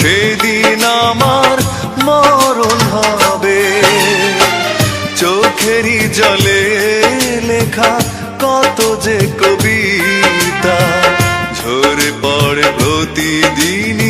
সেদিন আমার মরণ হবে। চোখেরই জলে লেখা কত যে কবিতা ঝরে পড়ে প্রতিদিনই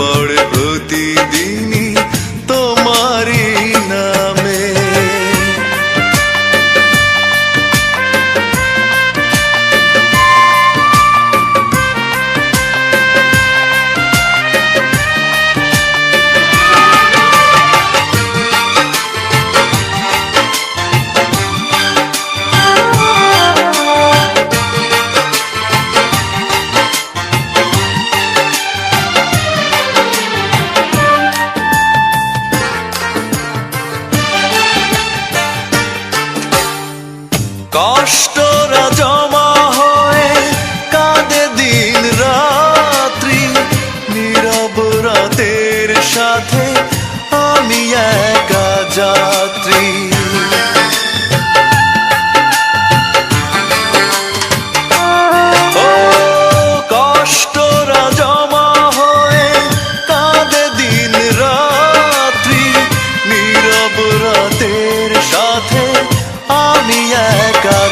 পড়ে প্রতিদিনই কষ্টরা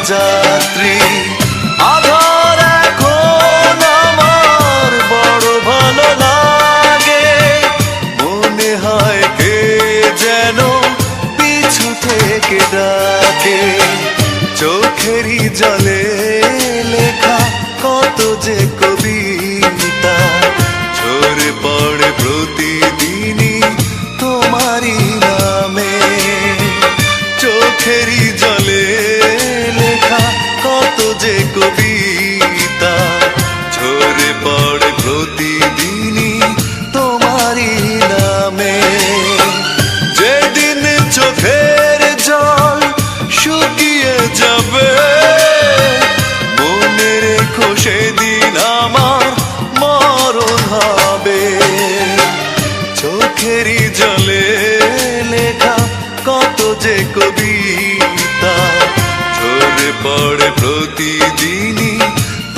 যাত্রী আধার এখন আমার বড় ভালো লাগে। মনে হয় কে যেন পিছু থেকে ডাকে। চোখেরই জলে লেখা কত যে যাবে। মনে রেখো দিন আমার মরণ হবে। চোখেরই জলে লেখা কত যে কবিতা, ঝরে পড়ে প্রতিদিন।